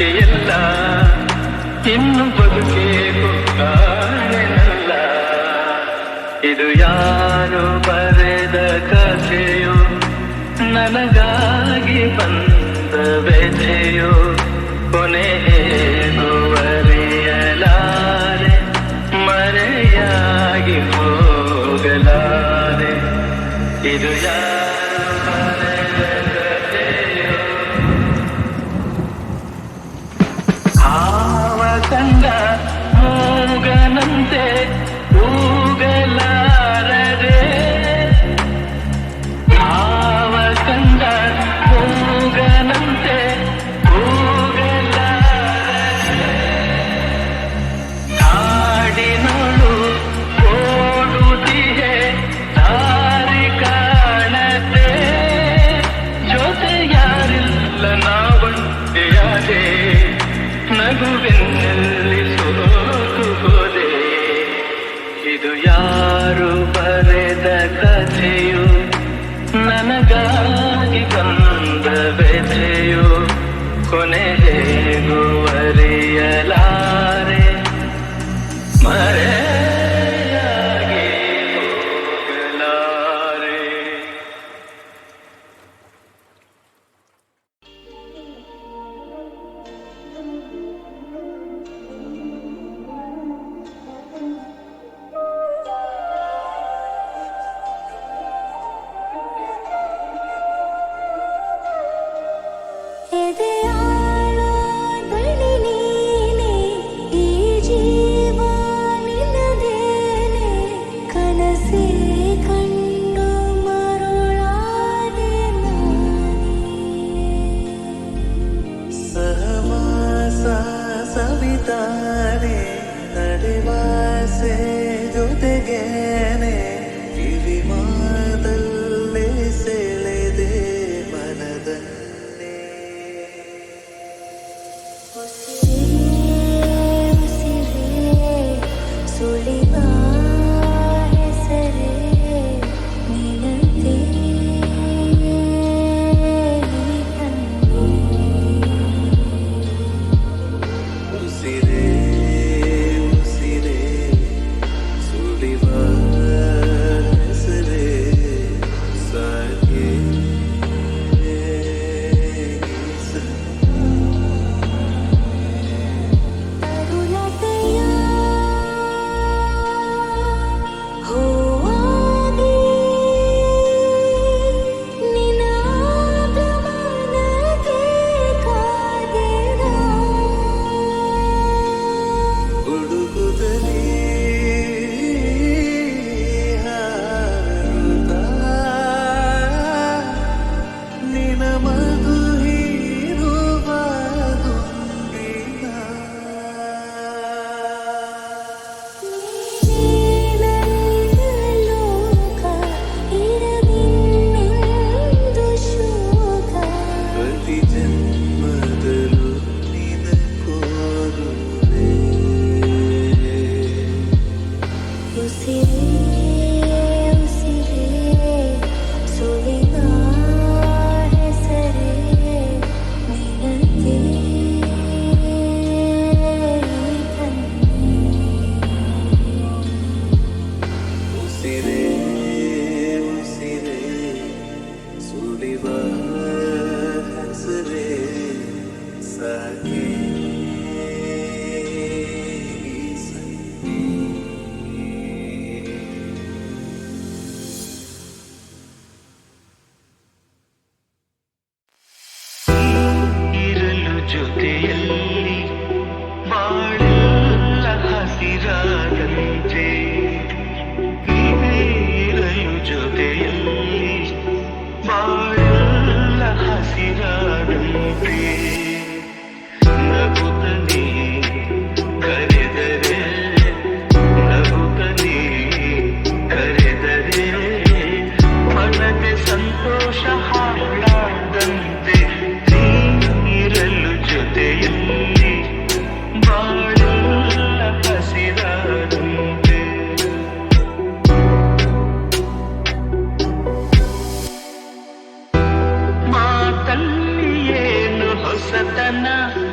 ನಂಬಿಕೆಯಲ್ಲ ಇನ್ನು ಬದುಕೇ ಗೊತ್ತಾಳೆನಲ್ಲ ಇದು ಯಾರು ಬರೆದ ಕಥೆಯು ನನಗ connais যদি Satana.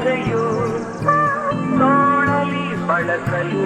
ಶ್ರದ್ಧೆಯು ತೋಳಲಿ ಬಳಸಲು.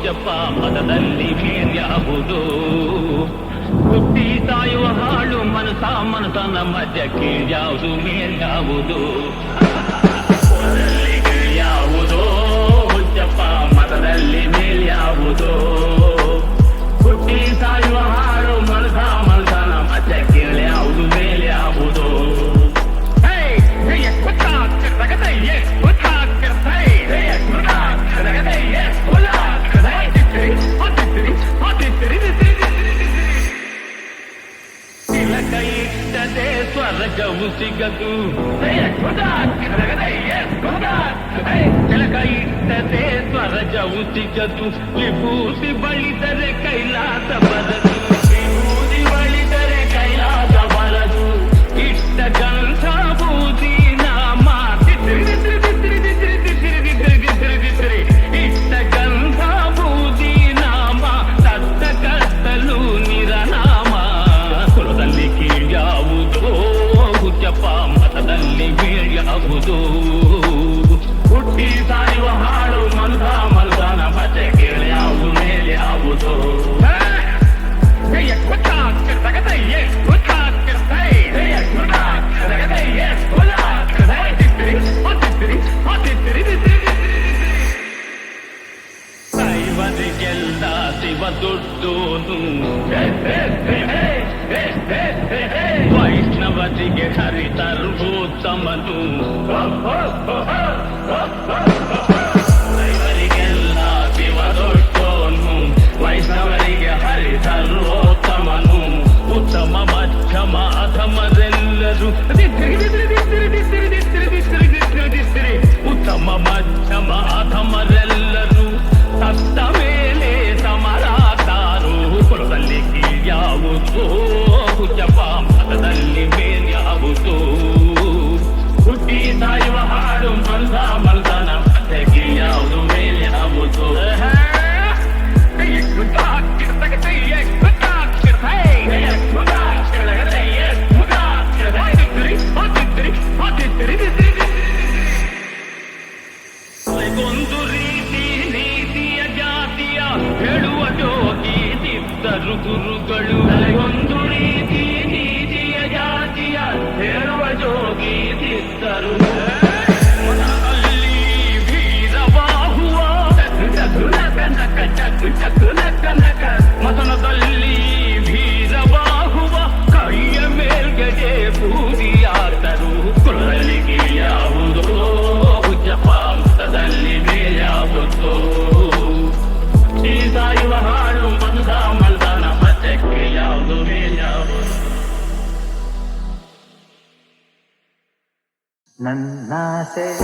ಕೊಚ್ಚಪ್ಪ ಪದದಲ್ಲಿ ಮೇಲ್ಯಾವುದು ಹುಟ್ಟಿ ಸಾಯುವ ಹಾಳು ಮನಸ ಮನಸನ ಮಧ್ಯಕ್ಕೆ ಯಾವುದು ಮೇಲ್ಯಾವುದು ಯಾವುದೋ ಹುಚ್ಚಪ್ಪ ಮತದಲ್ಲಿ ಮೇಲ್ಯಾವುದೋ ಹುಟ್ಟಿ ಸಾಯುವ చెయ్యదు తిలక ఇంటే స్వరజవు తిగదు విభూతి ನನ್ನಾಸೆಯ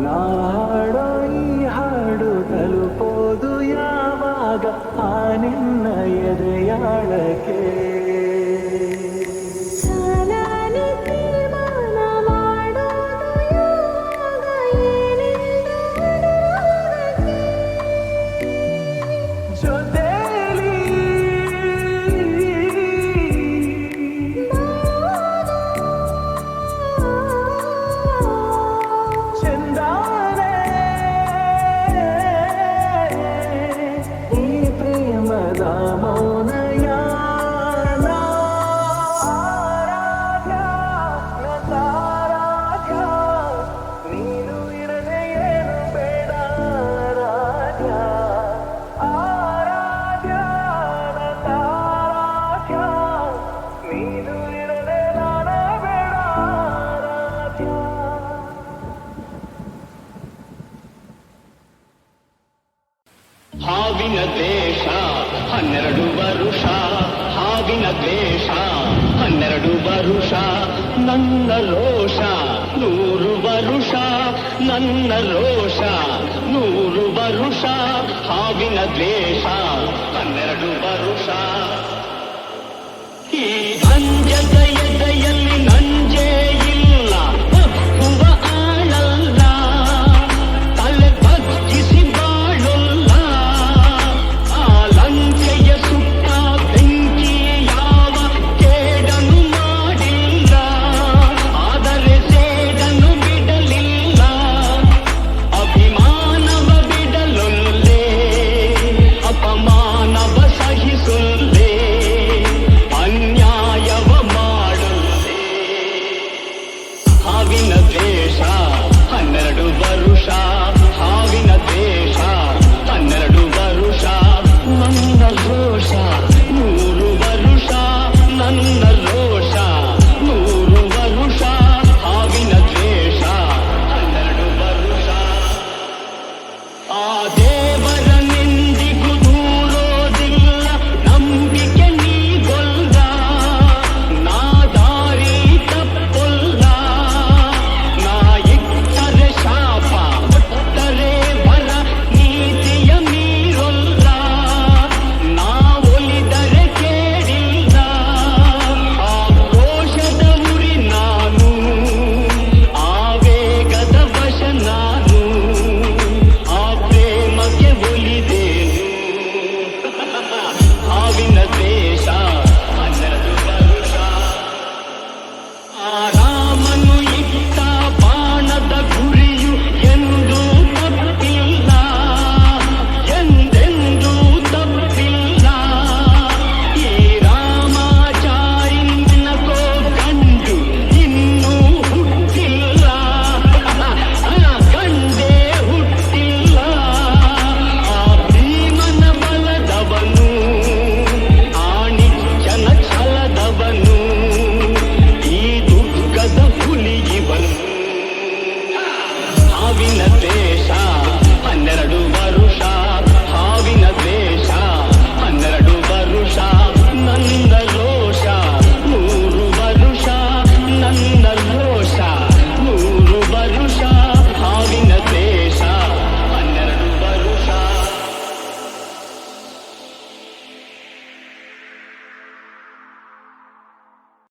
ನಿನ್ನ ಹಾಡೋ ಈ ಹಾಡು ತಲುಪೋದು ಯಾವಾಗ? ಆ ನಿನ್ನ ಎದೆಯಾಳಕ್ಕೆ.